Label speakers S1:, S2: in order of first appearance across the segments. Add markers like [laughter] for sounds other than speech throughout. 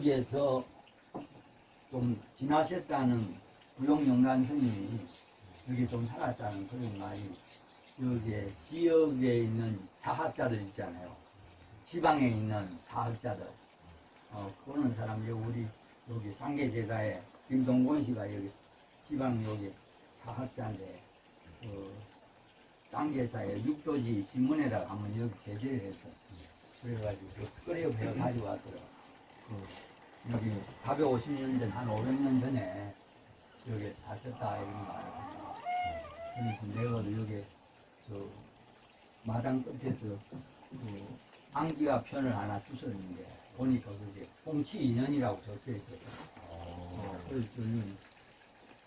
S1: 그 여기에서 좀 지나셨다는 무용연관 스님이 여기 좀 살았다는 그런 말이 여기에 지역에 있는 사학자들 있잖아요. 지방에 있는 사학자들. 어, 그런 사람, 여기 우리 여기 상계제가에 김동곤 씨가 여기 지방 여기 사학자인데, 그 쌍계사의 육조지 신문에다가 한번 여기 게재를 해서 그래가지고 그 끓여 배워 가지고 왔더라고. 그 여기 450년 전, 한 500년 전에 여기 사셨다 이런 말. 그래서 내가 여기 저 마당 끝에서 그 안기와 편을 하나 주셨는데 보니까 그게 홍치 인연이라고 적혀 있었어. 어, 그래서 저는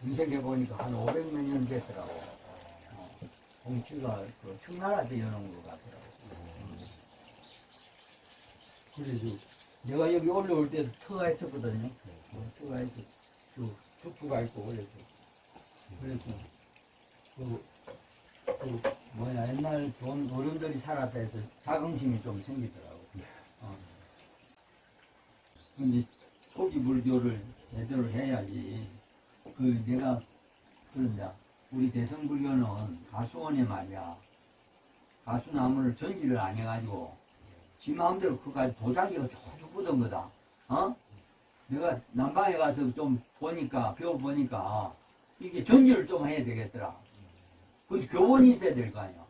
S1: 검색해 보니까 한 500몇 년 됐더라고. 어, 홍치가 그 청나라 때 여는 것 같더라고. 음. 그래서 내가 여기 올라올 때도 터가 있었거든요. 어, 터가 있어. 저 tuktu가 있고 그래서 그래서 그, 그 뭐야 옛날 돈 어른들이 살았다 해서 자긍심이 좀 생기더라고. 어. 근데 소기 불교를 제대로 해야지. 그 내가 그런다. 우리 대성불교는 가수원에 말이야. 가수나무를 전지를 안 해가지고 지 마음대로 그까지 도자기가 쭉 쭉 뻗은 거다. 어? 내가 남방에 가서 좀 보니까 배워보니까 이게 전지를 좀 해야 되겠더라. 그 교본이 있어야 될 거 아니야.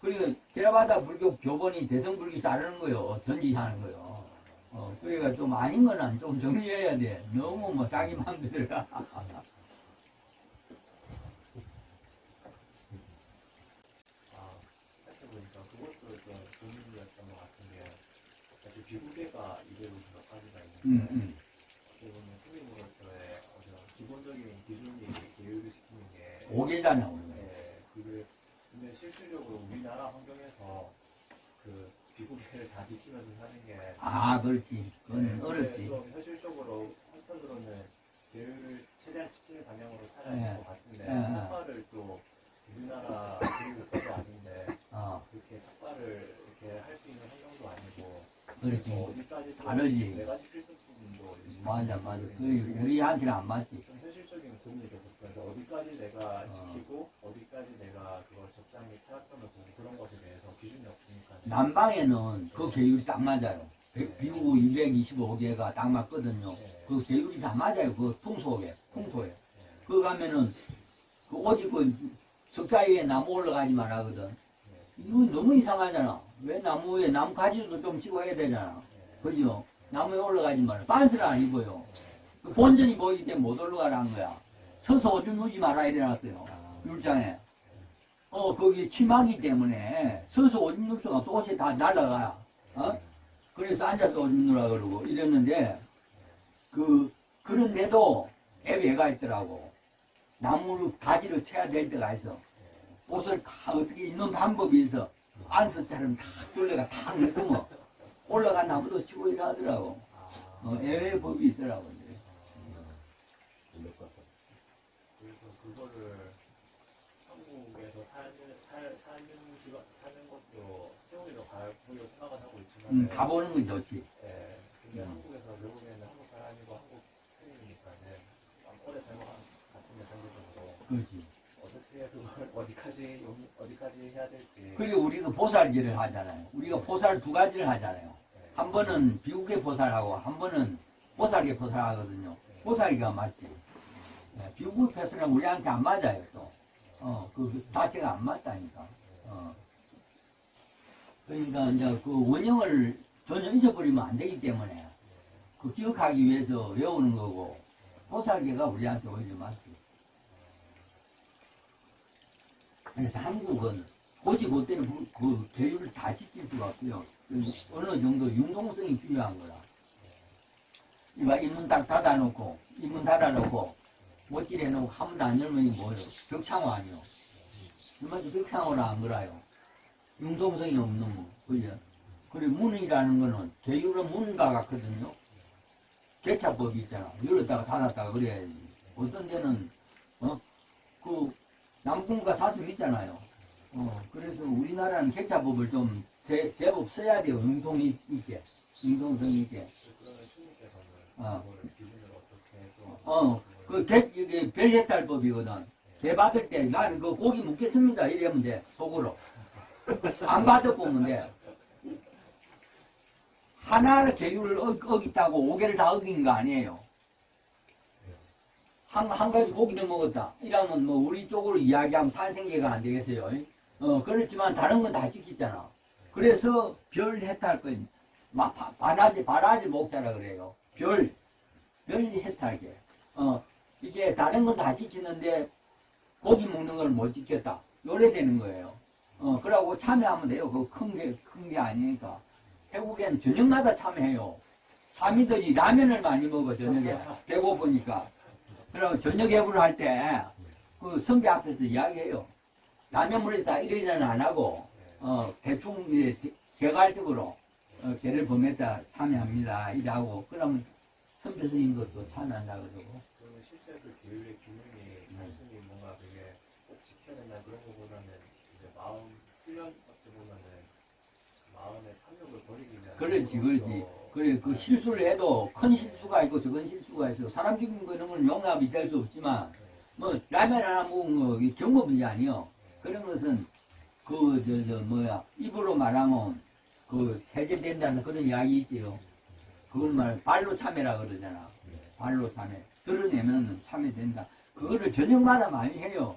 S1: 그리고 테라바다 불교 교본이 대성불교 자르는 거요. 전지하는 거요. 어, 그러니까 좀 아닌 거는 좀 정리해야 돼. 너무 뭐 자기 마음대로. [laughs]
S2: 아, 생각해보니까 그것도 좀 고민이었던 것 같은데, 사실 비구계가 이대로 몇 가지가 있는데,
S1: 음, 음.
S2: 보면 스님으로서의 어떤 기본적인 기준이 교육을 시키는 게,
S1: 오계잖아, 오늘.
S2: 네, 그게, 근데 실질적으로 우리나라 환경에서 그 비구계를 다 지키면서 사는 게,
S1: 아, 그렇지. 그건
S2: 네,
S1: 어렵지.
S2: 좀 현실적으로 한편으로는 교육을 최대한 시키는 방향으로 살아야 될
S1: 네.
S2: 것 같은데,
S1: 네.
S2: 삭발을 또 우리나라 교육도 아닌데,
S1: 어,
S2: 그렇게 삭발을 이렇게 할 수 있는
S1: 그렇지. 다르지. 맞아, 맞아. 그 우리한테는 안 맞지.
S2: 좀 현실적인 고민이 있었어요. 그래서 어디까지 내가
S1: 어.
S2: 지키고 어디까지 내가 그걸 적당히 타락점을 보고 그런 것에 대해서 기준이 없으니까
S1: 남방에는 그 계율이 딱 맞아요. 미국 225개가 딱 맞거든요.
S2: 네.
S1: 그 계율이 다 맞아요. 그 통속에, 통소에.
S2: 네.
S1: 그 가면은 그 오직 그 석자 위에 나무 올라가지 말하거든.
S2: 네.
S1: 이건 너무 이상하잖아. 왜 나무 위에 나무 가지도 좀 찍어야 되잖아.
S2: 네.
S1: 그죠? 나무에 올라가지 말아. 빤스를 안 입어요. 그 본전이 보이기 때문에 못 올라가라는 거야. 서서 오줌 누지 말아 이래놨어요. 율장에. 어, 거기 치마기 때문에 서서 오줌 누을 수가 없어. 옷이 다 날라가. 어? 그래서 앉아서 오줌 누라 그러고 이랬는데, 그, 그런데도 애배가 있더라고. 나무 가지를 쳐야 될 때가 있어. 옷을 다 어떻게 입는 방법이 있어. 안서처럼 다 둘레가 탁 넣고 올라간 나무도 치고 일하더라고. 어, 애외 법이 있더라고. 이제.
S2: 그래서 그거를 한국에서 살는 살 사는 기간 사는 것도 세월이로 가보려 생각은 하고 있지만
S1: 음, 가보는 건 좋지.
S2: 예, 근데
S1: 음.
S2: 한국에서 결국에는 한국 사람이고 한국 스님이니까는 오래 살것 같은데 상대적으로
S1: 그렇지.
S2: 그걸 [laughs] 어디까지 여기 어디까지 해야 될지
S1: 그리고 우리가 보살기를 하잖아요. 우리가 보살 두 가지를 하잖아요.
S2: 예,
S1: 한 번은 비국의 보살하고 한 번은 보살의 보살하거든요. 보살이가 맞지. 예, 비국의 보살은 우리한테 안 맞아요, 또. 어, 그 자체가 안 맞다니까. 어. 그러니까 이제 그 원형을 전혀 잊어버리면 안 되기 때문에 그 기억하기 위해서 외우는 거고 보살계가 우리한테 오히려 맞지. 그래서 한국은 고지고대로 그, 그 교육을 다 지킬 수가 없고요. 어느 정도 융통성이 필요한 거라. 이봐, 입문 딱 닫아놓고, 입문 닫아놓고, 못질 해놓고, 한 번도 안 열면 이거 뭐예요? 벽창호 아니요? 이마저 벽창호라 안 그래요? 융통성이 없는 문. 그죠? 그리고 문이라는 거는 계율은 문과 같거든요. 개차법이 있잖아. 열었다가 닫았다가 그래야지. 어떤 데는, 어, 그, 남궁과 사슴 있잖아요. 어, 그래서 우리나라는 개차법을 좀 제, 제법 써야 돼요. 융통 있- 있게. 융통성 있게. 어.
S2: 어,
S1: 그 개, 이게 별해탈법이거든. 개 받을 때 나는 그 고기 묻겠습니다. 이러면 돼. 속으로. [laughs] 안 받아보면 돼. 하나를 계율을 어, 어겼다고 오개를 다 어긴 거 아니에요. 한, 한 가지 고기를 먹었다. 이러면 뭐 우리 쪽으로 이야기하면 살생계가 안 되겠어요. 어, 그렇지만 다른 건 다 지키잖아. 그래서 별 해탈 거, 마- 바- 바라지, 바라지 목자라 그래요. 별, 별 해탈계. 어, 이게 다른 건 다 지키는데 고기 먹는 걸 못 지켰다. 요래 되는 거예요. 어, 그러고 참여하면 돼요. 그거 큰 게, 큰 게 아니니까. 태국엔 저녁마다 참여해요. 사미들이 라면을 많이 먹어, 저녁에. 배고프니까. 그러고 저녁 예불을 할 때, 그 성배 앞에서 이야기해요. 라면 물에 다 이러지는 안 하고, 어, 대충, 개괄적으로, 어, 개를 범했다 참여합니다. 이라고. 그러면 선배 스님도 참여한다 그러고.
S2: 그러면 실제 그 기준이
S1: 음.
S2: 단순히 뭔가 그게 꼭 지켜야 된다 그런 거보다는 이제 마음 훈련 어떻게 보면은 마음의 탐욕을 버리기 위한
S1: 그렇지, 그렇지. 그래, 그 실수를 해도 큰 실수가 있고 적은 실수가 있어. 사람 죽인 거 이런 건 용납이 될 수 없지만, 뭐, 라면 하나 먹은 거, 경고 문제 아니요. 그런 것은, 그, 저, 저, 뭐야, 입으로 말하면, 그, 해결된다는 그런 이야기 있지요. 그걸 말, 발로 참여라 그러잖아. 발로 참여. 드러내면 참여된다. 그거를 저녁마다 많이 해요.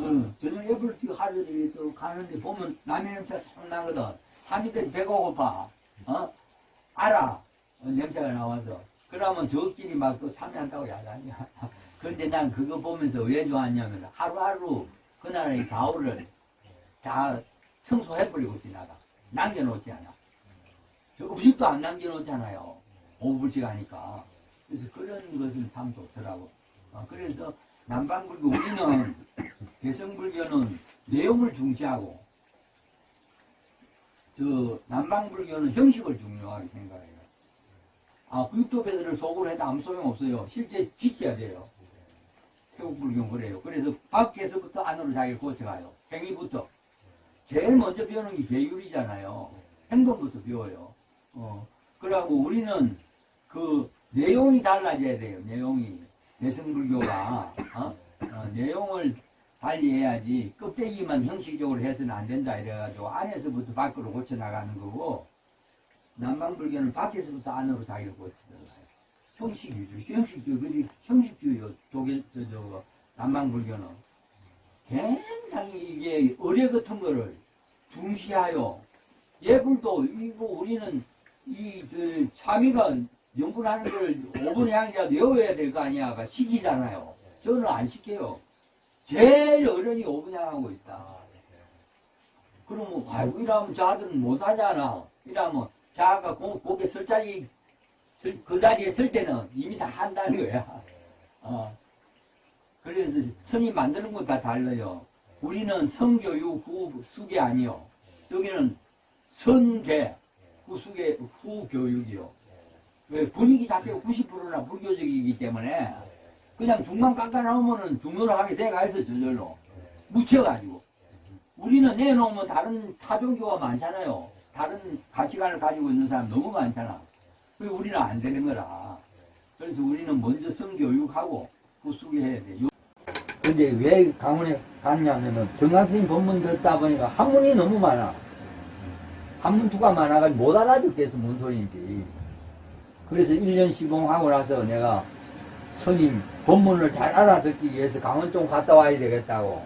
S1: 응, 저녁 예불 뛰고 하루들이 또 가는데 보면 라면 냄새가 싹 나거든. 사람들이 배가 고파. 어? 알아. 어, 냄새가 나와서. 그러면 저끼리 막 또 참여한다고 야단이야. [laughs] 그런데 난 그거 보면서 왜 좋았냐면 하루하루 그 나라의 가오를 다 청소해버리고 지나가. 남겨놓지 않아. 저 음식도 안 남겨놓잖아요. 오불씩 하니까. 그래서 그런 것은 참 좋더라고. 어, 그래서 남방불교 우리는 [coughs] 개성불교는 내용을 중시하고 저 남방불교는 형식을 중요하게 생각해요. 아, 구육도배들을 속으로 해도 아무 소용 없어요. 실제 지켜야 돼요. 태국불교는 그래요. 그래서 밖에서부터 안으로 자기를 고쳐가요. 행위부터. 제일 먼저 배우는 게 계율이잖아요. 행동부터 배워요. 어. 그러고 우리는 그 내용이 달라져야 돼요. 내용이. 대승불교가, 어? 어, 내용을 달리 해야지 껍데기만 형식적으로 해서는 안 된다 이래가지고 안에서부터 밖으로 고쳐나가는 거고 남방불교는 밖에서부터 안으로 자기를 고치더라고요. 형식주의, 형식주의, 그리 형식주의요. 조개, 저, 저, 남방불교는 굉장히 이게 의뢰 같은 거를 중시하여 예불도 이거 우리는 이, 그, 참이가 연분하는 걸 5분 향이라도 외워야 될 거 아니야. 가 시키잖아요. 저는 안 시켜요. 제일 어른이 5분 향하고 있다. 그러면, 아이고, 이러면 저 아들은 못하잖아. 이러면, 자가 고, 고개 설 자리, 설- 그 자리에 설 때는 이미 다 한다는 거야. 어. 그래서 선이 만드는 것다 달라요. 우리는 성교육 후 수계 아니요. 저기는 선계 후수계 후교육이요. 왜 분위기 자체가 90%나 불교적이기 때문에 그냥 중만 깎아 나오면은 중요로 하게 돼가 있어 저절로 묻혀가지고 우리는 내놓으면 다른 타종교가 많잖아요. 다른 가치관을 가지고 있는 사람 너무 많잖아. 그 우리는 안 되는 거라. 그래서 우리는 먼저 성교육하고 후수계해야 돼. 요- 근데 왜 강원에 갔냐면은 정강스님 법문 듣다 보니까 한문이 너무 많아. 한문투가 많아가지고 못 알아듣겠어, 뭔 소리인지. 그래서 1년 시봉하고 나서 내가 스님 법문을 잘 알아듣기 위해서 강원 좀 갔다 와야 되겠다고.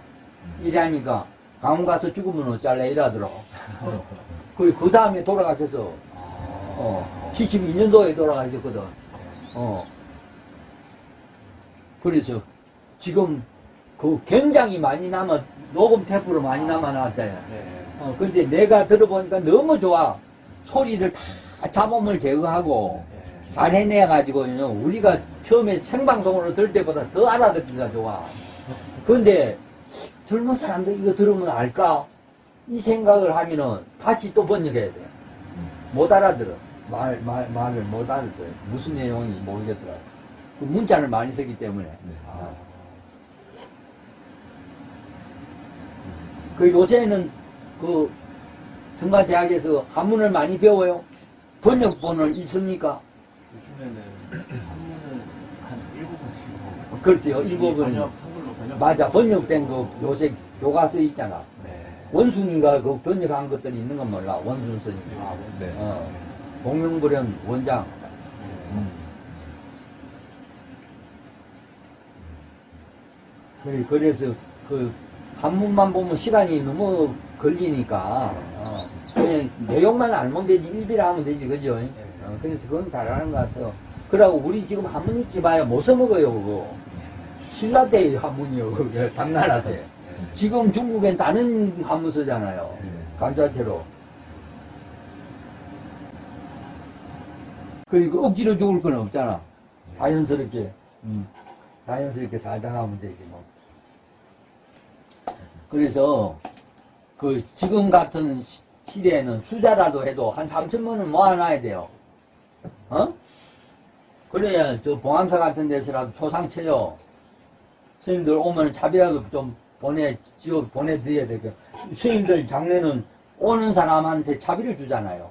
S1: 이러니까 강원 가서 죽으면 어쩔래 이러더라고. 그리고 그 다음에 돌아가셔서, 어, 72년도에 돌아가셨거든. 어. 그래서 지금 그 굉장히 많이 남아, 녹음 테이프로 많이 남아 나왔대요.
S2: 네.
S1: 어, 근데 내가 들어보니까 너무 좋아. 소리를 다 잡음을 제거하고 잘 해내가지고요. 우리가 처음에 생방송으로 들 때보다 더 알아듣기가 좋아. 근데 젊은 사람들 이거 들으면 알까? 이 생각을 하면은 다시 또 번역해야 돼. 못 알아들어. 말, 말, 말을 못 알아들어. 무슨 내용인지 모르겠더라. 그 문자를 많이 쓰기 때문에. 아. 그 요새는 그 성가대학에서 한문을 많이 배워요. 번역본을 읽습니까?
S2: 요즘에는 한문은 한 일곱 번씩
S1: 그렇지요. 일곱 번.
S2: 번역 한글로 번역.
S1: 맞아. 번역된 거 요새 교과서 있잖아.
S2: 네.
S1: 원순이가 그 번역한 것들이 있는 건 몰라. 원순 스님.
S2: 아,
S3: 네.
S1: 어. 공명불연 원장.
S2: 음.
S1: 그래, 그래서 그 한문만 보면 시간이 너무 걸리니까 어, 그냥 내용만 알면 되지 일비라 하면 되지 그죠? 어, 그래서 그건 잘하는 것 같아요. 그러고 우리 지금 한문 읽기 봐야 못 써먹어요 그거. 신라 때 한문이요 그게 당나라 때. 지금 중국엔 다른 한문 쓰잖아요. 감자채로. 그리고 억지로 죽을 건 없잖아. 자연스럽게. 음, 자연스럽게 살다 가면 되지 뭐. 그래서 그 지금 같은 시- 시대에는 수자라도 해도 한 3천만 원 모아놔야 돼요. 어? 그래야 저 봉암사 같은 데서라도 초상 쳐요. 스님들 오면 차비라도 좀 보내, 지어 보내드려야 되고. 스님들 장례는 오는 사람한테 차비를 주잖아요.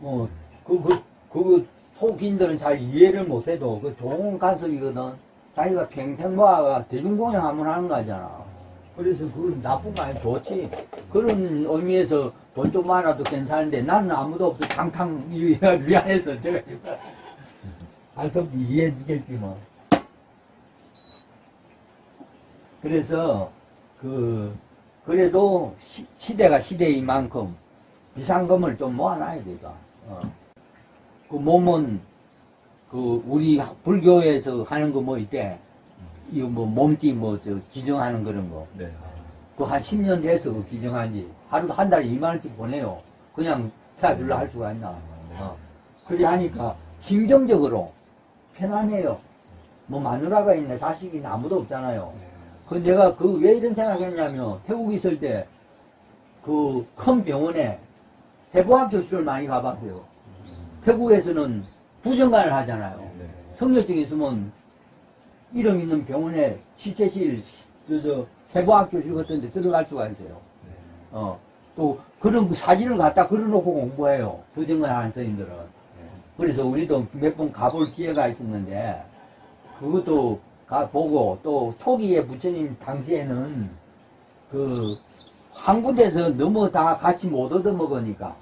S1: 어, 그, 그, 그, 속인들은 잘 이해를 못해도 그 좋은 간섭이거든. 자기가 평생 모아가 대중공연 한번 하는 거잖아. 그래서 그건 나쁜 거 아니 좋지. 그런 의미에서 돈 좀 많아도 괜찮은데 나는 아무도 없어. 탕탕 미- 미안해서 제가 할수 없지 이해되겠지 뭐. 그래서 그 그래도 시, 시대가 시대인 만큼 비상금을 좀 모아놔야 돼가. 어. 그 몸은 그 우리 불교에서 하는 거 뭐 있대. 이거 뭐 몸띠 뭐 저 기증하는 그런 거.
S3: 네.
S1: 그한 10년 돼서 그 기증한 지 하루 한 달에 2만 원씩 보내요. 그냥 태아줄라 할 수가 있나. 어. 그래 하니까 심정적으로 편안해요. 뭐 마누라가 있네 자식이 아무도 없잖아요. 그 내가 그 왜 이런 생각했냐면 태국 있을 때 그 큰 병원에 해부학 교수를 많이 가봤어요. 태국에서는 부정관을 하잖아요.
S3: 네.
S1: 성녀증 있으면 이름 있는 병원에 시체실 저, 저 해부학 교실 같은 데 들어갈 수가 있어요. 어, 또 그런 그 사진을 갖다 걸어놓고 공부해요. 부정관 하는 선생님들은. 그래서 우리도 몇 번 가볼 기회가 있었는데 그것도 가보고 또 초기에 부처님 당시에는 그 한 군데서 너무 다 같이 못 얻어먹으니까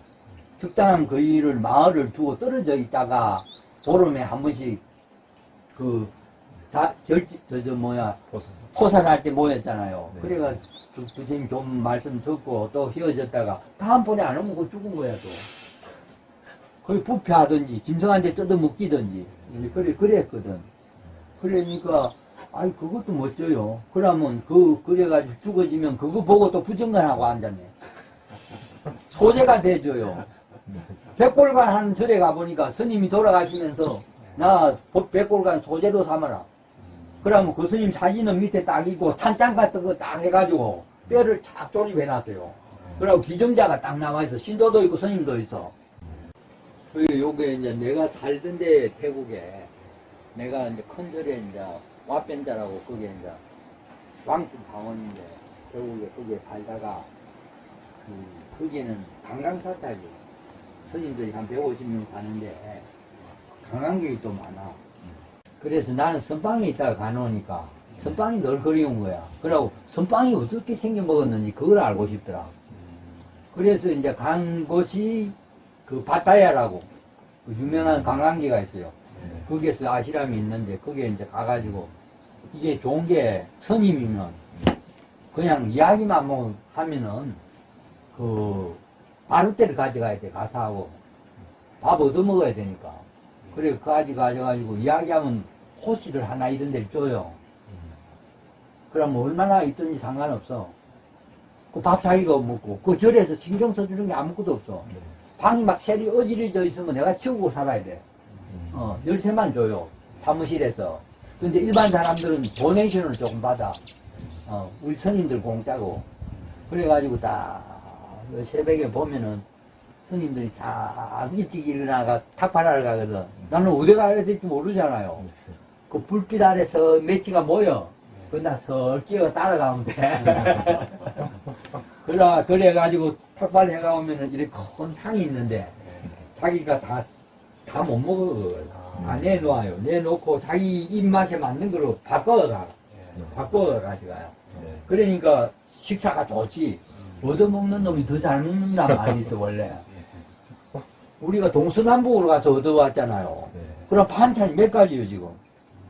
S1: 적당한 거리를 마을을 두고 떨어져 있다가 보름에 한 번씩 그 자, 결지, 저, 저, 뭐야,
S3: 포사.
S1: 포산할 때 모였잖아요.
S3: 네.
S1: 그래가 주- 부처님 좀 말씀 듣고 또 휘어졌다가 다음번에 안 오면 그 죽은 거야 또. 거의 부패하든지 짐승한테 뜯어먹기든지 그래 그랬거든. 그러니까 아이 그것도 멋져요. 그러면 그 그래가지고 죽어지면 그거 보고 또 부정관하고 앉았네. 소재가 돼줘요. 백골관 하는 절에 가보니까 스님이 돌아가시면서 나 백골관 소재로 삼아라. 그러면 그 스님 사진은 밑에 딱 있고 찬장 같은 거 딱 해가지고 뼈를 착 조립해 놨어요. 그리고 기증자가 딱 나와 있어. 신도도 있고 스님도 있어. 그 요게 이제 내가 살던 데 태국에 내가 이제 큰 절에 이제 와변자라고 그게 이제 왕신 사원인데 결국에 거기에 살다가 그 거기는 관광사찰이 스님들이 한 150명 사는데 관광객이 또 많아. 그래서 나는 선빵에 있다가 가놓으니까 선빵이 늘 그리운 거야. 그러고 선빵이 어떻게 생겨 먹었는지 그걸 알고 싶더라. 그래서 이제 간 곳이 그 바타야라고 그 유명한 관광지가 있어요. 거기에서 아시람이 있는데 거기에 이제 가가지고 이게 좋은 게 스님이면 그냥 이야기만 뭐 하면은 그 바루대를 가져가야 돼 가사하고 밥 얻어 먹어야 되니까 그래 그까지 가져가지고 이야기하면 호시를 하나 이런 데를 줘요. 그러면 얼마나 있든지 상관없어. 그 밥 자기가 먹고 그 절에서 신경 써주는 게 아무것도 없어. 방이 막 셀이 어지러져 있으면 내가 치우고 살아야 돼. 어, 열쇠만 줘요. 사무실에서. 근데 일반 사람들은 도네이션을 조금 받아. 어, 우리 선임들 공짜고. 그래가지고 딱그 새벽에 보면은 스님들이 자 일찍 일어나가 탁발하러 가거든. 나는 어디 가야 될지 모르잖아요. 그 불빛 아래서 매치가 모여. 그나 설 끼어 따라가면 돼. [laughs] 그래, 그래가지고 탁발 해가 오면은 이렇게 큰 상이 있는데 자기가 다, 다 못 먹어. 그걸. 다 내놓아요. 내놓고 자기 입맛에 맞는 걸로 바꿔가. 바꿔 가져가요. 그러니까 식사가 좋지. 얻어먹는 놈이 더 잘 먹는단 말이 있어, 원래. 우리가 동서남북으로 가서 얻어왔잖아요. 그럼 반찬이 몇 가지요, 지금.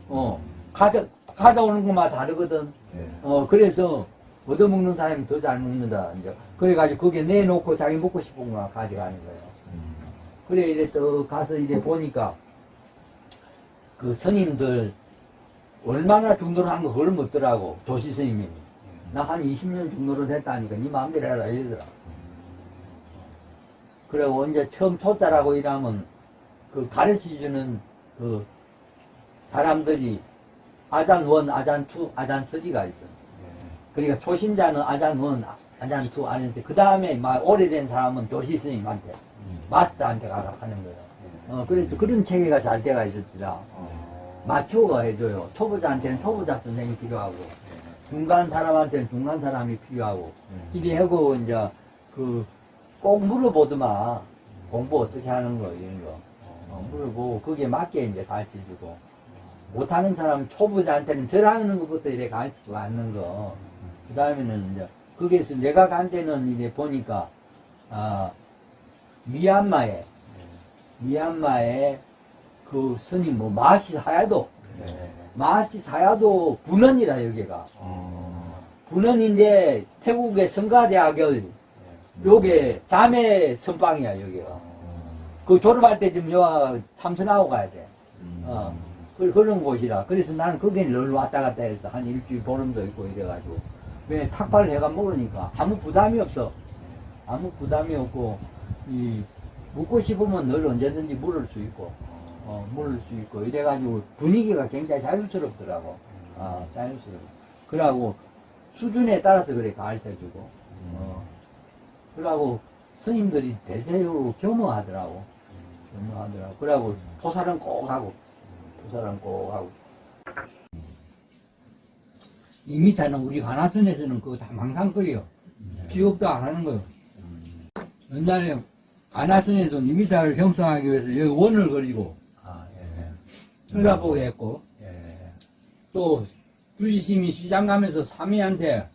S1: 어, 가져, 가져오는 것만 다르거든. 어, 그래서 얻어먹는 사람이 더 잘 먹는다. 이제. 그래가지고 거기에 내놓고 자기 먹고 싶은 거 가져가는 거예요. 그래, 이래 또 가서 이제 보니까 그 스님들 얼마나 중도를 한 거 그걸 묻더라고. 조시 스님이. 나 한 20년 중도를 했다니까 네 마음대로 해라 이러더라. 그리고 이제 처음 초짜라고 일하면 그 가르치주는 그 사람들이 아잔 원, 아잔 투, 아잔 쓰리가 있어. 그러니까 초신자는 아잔 원, 아잔 투, 아잔 쓰리. 그 다음에 막 오래된 사람은 조시 스님한테, 마스터한테 가라 하는 거예요. 어, 그래서 그런 체계가 잘 돼가 있었더라. 맞추어가 해줘요. 초보자한테는 초보자 선생이 필요하고, 중간 사람한테는 중간 사람이 필요하고, 이래 하고, 이제, 그, 꼭 물어보더만, 공부 어떻게 하는 거, 이런 거. 어, 물어보고, 거기에 맞게 이제 가르쳐 주고, 못하는 사람, 초보자한테는 절하는 것부터 이래 가르치고 앉는 거. 그 다음에는 이제, 거기에서 내가 간 데는 이제 보니까, 아, 미얀마에, 미얀마에 그 스님 뭐 마시 사야도 마시 사야도 분원이라 여기가 분원인데 태국의 성가대학을 요게 자매 선방이야 여기가 그 졸업할 때쯤 여 참선하고 가야 돼 어. 그, 그런 곳이라. 그래서 나는 거기에 늘 왔다 갔다 해서 한 일주일 보름도 있고 이래가지고. 왜 탁발을 해가 먹으니까. 아무 부담이 없어. 아무 부담이 없고 이 묻고 싶으면 늘 언제든지 물을 수 있고 어, 물을 수 있고 이래가지고 분위기가 굉장히 자연스럽더라고. 아 자연스러워 그러고 수준에 따라서 그래 가르쳐 주고. 어. 그러고 스님들이 대대로 겸허하더라고. 겸허하더라고. 그러고 포사는 꼭 하고 포사는 꼭 하고. 이미타는 우리 관아선에서는 그거 다 망상거리요. 기억도 안 하는 거요. 옛날에 관아선에서 이미타를 형성하기 위해서 여기 원을 그리고
S2: 아, 예.
S1: 쳐다보게 했고.
S2: 예.
S1: 또 주지심이 시장 가면서 사미한테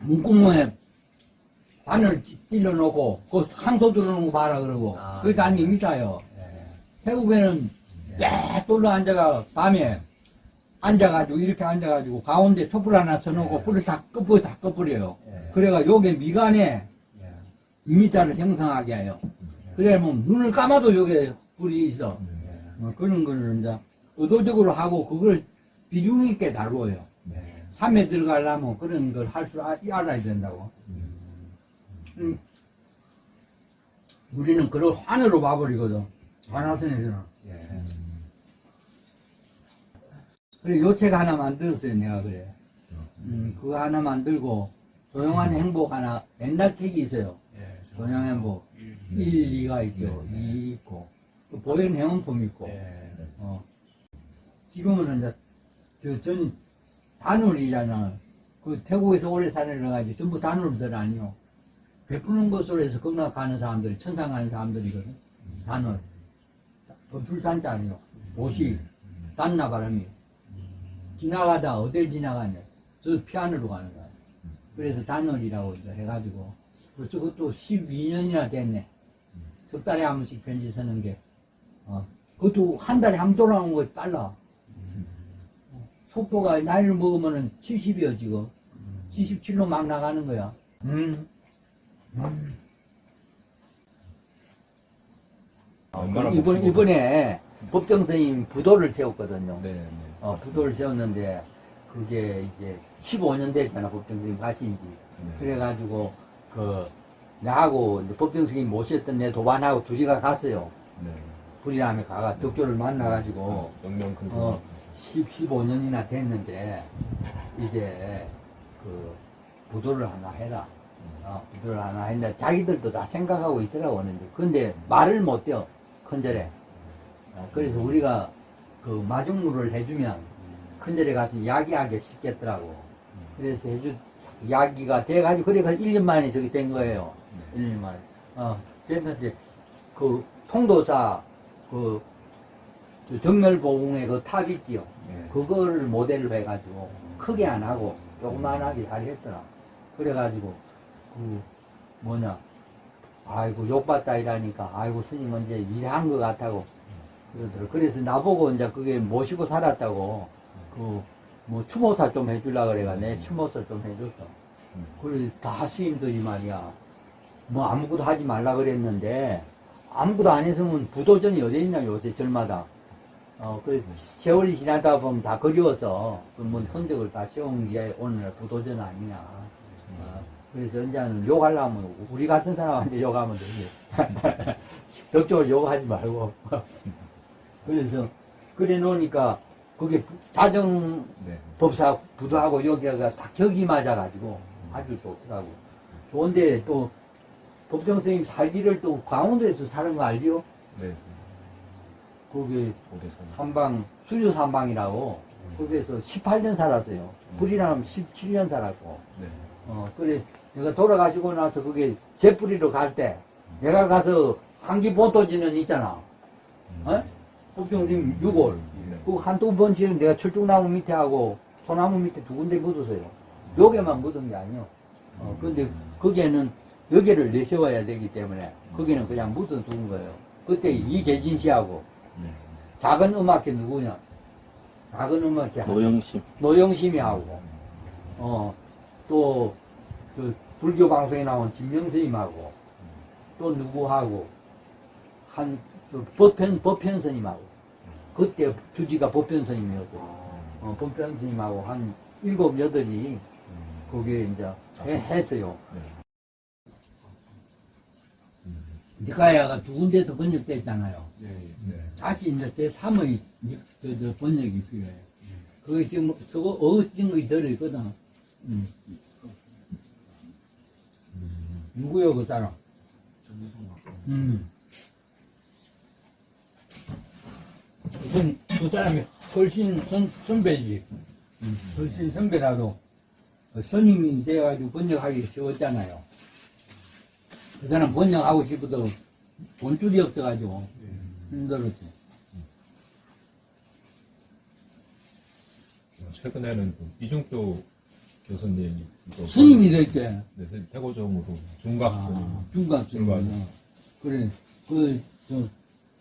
S1: 문구멍에 바늘 찔러 놓고 그 항소 들어놓은 거 봐라 그러고.
S2: 아,
S1: 그게 다 이미타요.
S2: 예.
S1: 태국에는 야 똘로 앉아가 밤에 앉아가지고 이렇게 앉아가지고 가운데 촛불 하나 써놓고
S2: 네.
S1: 불을 다 꺼버려 다 꺼버려요
S2: 예.
S1: 그래가 요게 미간에
S2: 예.
S1: 이미타를 형성하게 해요 그래면 눈을 감아도 요게 불이 있어
S2: 예.
S1: 어, 그런 거를 이제 의도적으로 하고 그걸 비중 있게 다루어요.
S2: 네.
S1: 삶에 들어가려면 그런 걸 할 줄 알아야 된다고. 음. 우리는 그걸 환으로 봐버리거든. 환화선에서는.
S2: 예.
S1: 그래, 요 책 하나 만들었어요, 내가 그래. 음, 그거 하나 만들고, 조용한 행복 하나, 옛날 책이 있어요.
S2: 예.
S1: 조용한 행복. 1, 2가 있죠. 2 있고. 그 보현 행운품 있고.
S2: 예.
S1: 어. 지금은 이제, 저, 전, 단울이잖아. 그 태국에서 오래 사는 가지고 전부 단울들 아니요. 베푸는 것으로 해서 겁나 가는 사람들이, 천상 가는 사람들이거든. 단울. 불단자 아니요. 옷이, 단나 바람이. 지나가다 어딜 지나가냐. 저 피안으로 가는 거야. 그래서 단울이라고 이제 해가지고. 벌써 그것도 12년이나 됐네. 석 달에 한 번씩 편지 쓰는 게. 어. 그것도 한 달에 한 번 돌아오는 거 빨라. 속도가 나이를 먹으면은 70이요, 지금. 77로 막 나가는 거야. 음.
S3: 얼마나
S1: 이번,
S3: 먹습니까?
S1: 이번에 법정 스님 부도를 세웠거든요.
S3: 네, 네.
S1: 어, 부도를 세웠는데, 그게 이제 15년 됐잖아, 법정 스님 가신 지.
S3: 네.
S1: 그래가지고, 그, 나하고 법정 스님 모셨던 내 도반하고 둘이가 갔어요.
S3: 네.
S1: 불이람에 가가 덕교를 만나가지고,
S3: 영명 큰
S1: 어,
S3: 스님.
S1: 10, 15년이나 됐는데, 이제, 그, 부도를 하나 해라. 어, 부두를 하나 했는데 자기들도 다 생각하고 있더라고 하는데 근데 말을 못해요 큰절에 어, 그래서 우리가 그 마중물을 해주면 큰절에 가서 이야기하기 쉽겠더라고 그래서 해주 이야기가 돼가지고 그래서 1년 만에 저기 된 거예요 1년 만에 어 됐는데 그 통도사 그 정멸보궁의 그 탑 있지요
S3: 예.
S1: 그걸 모델로 해가지고 크게 안 하고 조그만하게 잘 했더라. 그래가지고 그 뭐냐 아이고 욕받다 이라니까 아이고 스님 언제 일한 것 같다고 그러더라. 그래서 나보고 이제 그게 모시고 살았다고 그 뭐 추모사 좀 해주려 그래가 내 추모사 좀 해줬어. 그래 다 스님들이 말이야 뭐 아무것도 하지 말라 그랬는데 아무것도 안 했으면 부도전이 어디 있냐 요새 절마다 어, 그, 세월이 지나다 보면 다 그리워서, 그, 뭐, 흔적을 다 세운 게 오늘 부도전 아니냐. 어, 그래서 이제는 욕하려면, 우리 같은 사람한테 욕하면 되지. [laughs] 적극적으로 욕하지 말고. 그래서, 그래 놓으니까, 그게 부- 자정
S3: 네.
S1: 법사 부도하고 여기가 다 격이 맞아가지고 아주 좋더라고. 좋은데 또, 법정 스님 살기를 또 강원도에서 사는 거 알지요?
S3: 네.
S1: 거기
S3: 오대산.
S1: 삼방, 수유 삼방이라고, 거기에서 18년 살았어요. 불이라면 17년 살았고,
S3: 네.
S1: 어, 그래, 내가 돌아가시고 나서 그게 제 뿌리로 갈 때, 내가 가서 한기 보토지는 있잖아. 어? 복종님 6월.
S3: 네.
S1: 그 한두 번씩은 내가 철쭉나무 밑에 하고, 소나무 밑에 두 군데 묻었어요. 여기만 묻은 게 아니요. 어, 근데 거기에는 여기를 내세워야 되기 때문에, 거기는 그냥 묻어 둔 거예요. 그때 이재진 씨하고,
S3: 네.
S1: 작은 음악회 누구냐? 작은 음악회
S4: 노영심.
S1: 노영심이 하고, 어, 또, 그, 불교 방송에 나온 진명스님하고, 또 누구하고, 한, 그 법편, 법편 스님하고, 그때 주지가 법편 스님이었어요. 어, 법편 스님하고 한 일곱, 여덟이 거기에 이제 해, 했어요.
S3: 네.
S1: 니카야가 두 군데서 번역됐잖아요.
S3: 예, 예. 네.
S1: 다시 이제 제3의 저, 저 번역이 필요해. 그게 지금 서고 어진 거 들어있거든. 음. 누구요, 그 사람?
S3: 전지성 박사.
S1: 음. 그건 그 사람이 훨씬 선, 선배지. 음, 훨씬 선배라도 그 스님이 돼가지고 번역하기 쉬웠잖아요. 그 사람 번역하고 싶어도 돈줄이 없어가지고 힘들었지.
S3: 최근에는 그 이중표 교수님 또
S1: 스님이 됐대.
S3: 네, 스- 태고정으로 중각 스님.
S1: 아, 중각.
S3: 중각.
S1: 어. 그래, 그, 저,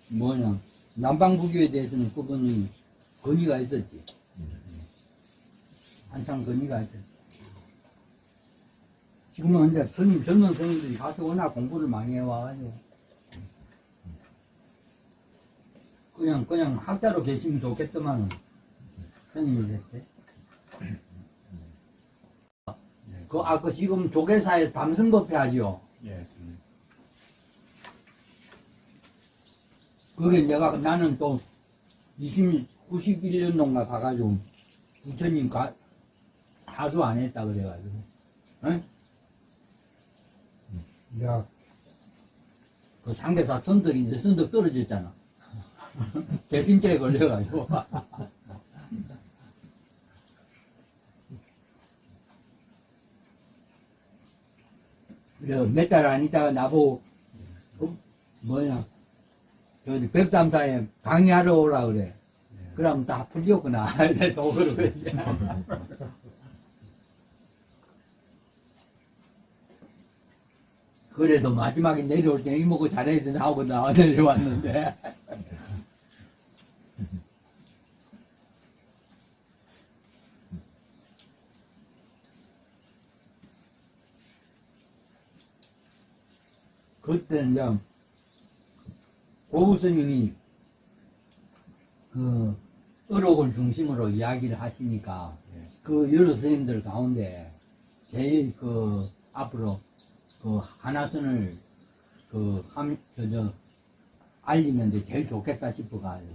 S1: 뭐냐, 남방부교에 대해서는 그분이 건의가 있었지. 한참 건의가 있었지. 지금은 이제 스님, 젊은 스님들이 가서 워낙 공부를 많이 해와가지고. 그냥, 그냥 학자로 계시면 좋겠더만은, 스님이 됐대. 그, 아, 그 지금 조계사에서 담승법회 하지요.
S2: 예, 스님.
S1: 그게 내가 나는 또 20, 91년도인가 가가지고 부처님 가, 하도 안 했다 그래가지고 응? 내가 그 상대사 선덕인데 선덕 떨어졌잖아. [laughs] 개심죄에 걸려가지고. [laughs] 그래 몇달 안 있다가 나보고 어, 뭐냐 저기 백삼사에 강의하러 오라 그래. 그럼 다 풀렸구나. [laughs] 그래서 오그러 그랬지. 그래도 마지막에 내려올 때 이모고 잘해야 된다 하고 나 [laughs] 내려왔는데. 그때 이제 고우 스님이 그 의록을 중심으로 이야기를 하시니까 그 여러 스님들 가운데 제일 그 앞으로 그 하나선을 그 함, 저, 저, 알리면 돼 제일 좋겠다 싶어가지고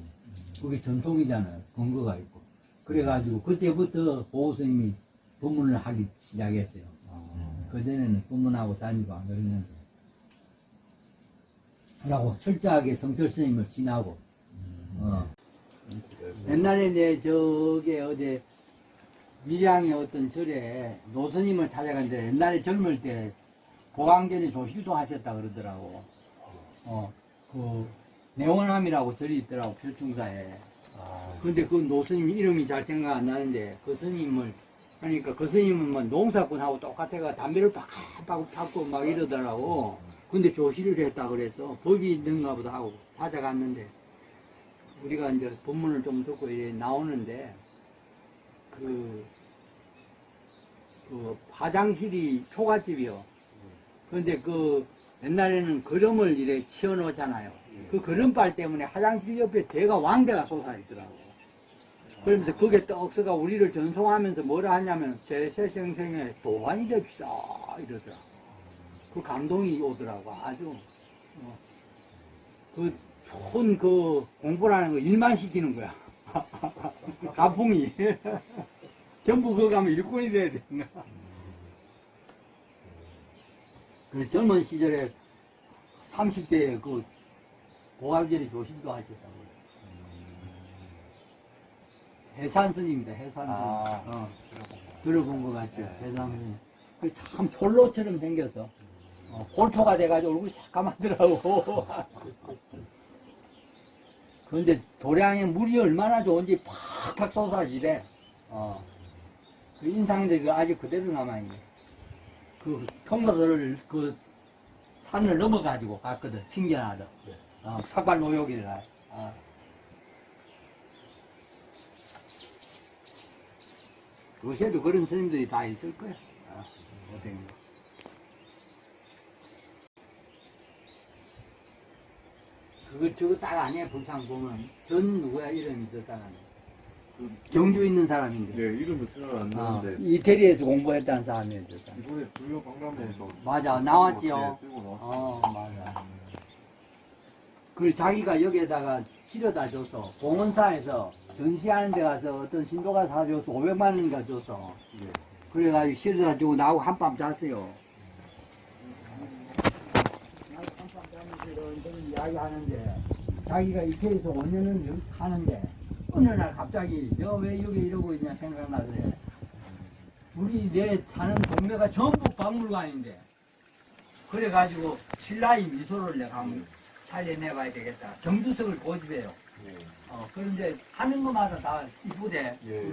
S1: 그게 전통이잖아요. 근거가 있고. 그래가지고 그때부터 고우 스님이 법문을 하기 시작했어요. 그전에는 꿈문하고 다니고 안 그랬는데. 라고 철저하게 성철 스님을 지나고, 어. 옛날에 내 저게 어디 밀양의 어떤 절에 노스님을 찾아갔는데 옛날에 젊을 때 고강전에 조실도 하셨다 그러더라고. 어, 그 내원함이라고 절이 있더라고 필중사에.
S2: 아,
S1: 근데 그 노스님 이름이 잘 생각 안 나는데 그 스님을 그러니까 그 스님은 뭐 농사꾼하고 똑같아가 담배를 팍팍 팍고 막 이러더라고. 근데 조실을 했다 그래서 법이 있는가 보다 하고 찾아갔는데 우리가 이제 본문을 좀 듣고 이제 나오는데 그, 그 화장실이 초가집이요. 근데 그 옛날에는 그름을 이래 치워 놓잖아요. 그 그름발 때문에 화장실 옆에 대가 왕대가 솟아있더라고. 그러면서 그게 떡서가 우리를 전송하면서 뭐라 하냐면 제 세생생에 도안이 됩시다 이러더라. 그 감동이 오더라고 아주. 어. 그 좋은 그 공부라는 거 일만 시키는 거야. [laughs] 가풍이. [laughs] 전부 그거 가면 일꾼이 돼야 되는 거야. [laughs] 그 젊은 시절에 30대에 그 고학절이 조심도 하셨다고. 해산 스님입니다, 해산 스님.
S2: 아.
S1: 어, 들어본 것 같죠, 해산 스님. 그참 촐로처럼 생겨서, 어, 골초가 돼가지고 얼굴이 새까맣더라고. 그런데 도량에 물이 얼마나 좋은지 팍팍 쏟아지래. 어. 그 인상들이 아직 그대로 남아있네. 그 통로를 그 산을 넘어가지고 갔거든. 튕겨나도. 어, 삭발 노역이라. 어. 요새도 그런 스님들이 다 있을 거야. 어, 고생이. 그거 저거 딱 아니야 불상 보면. 전 누구야? 이름이 저다가 경주 있는 사람인데.
S4: 네, 이름도 생각 안
S1: 어,
S4: 나는데.
S1: 이태리에서 공부했다는 사람이에요 저 사람.
S4: 이번에 불교 박람회에서
S1: 맞아 나왔지요. 어 맞아. 그 자기가 여기에다가 실어다 줘서 공원사에서 전시하는 데 가서 어떤 신도가 사줘서 500만 원인가 줘서
S4: 네.
S1: 그래가지고 실어다 주고 나하고 한밤 잤어요 한밤 자면서 이런 이야기 하는데 자기가 이태리에서 5년은 여기 가는데 어느 날 갑자기 내가 왜 여기 이러고 있냐 생각나 그래 우리 내 사는 동네가 전부 박물관인데 그래가지고 신라의 미소를 내가 한번 살려내봐야 되겠다. 정주석을 고집해요.
S4: 네.
S1: 어, 그런데 하는 것마다 다 이쁘대.
S4: 예.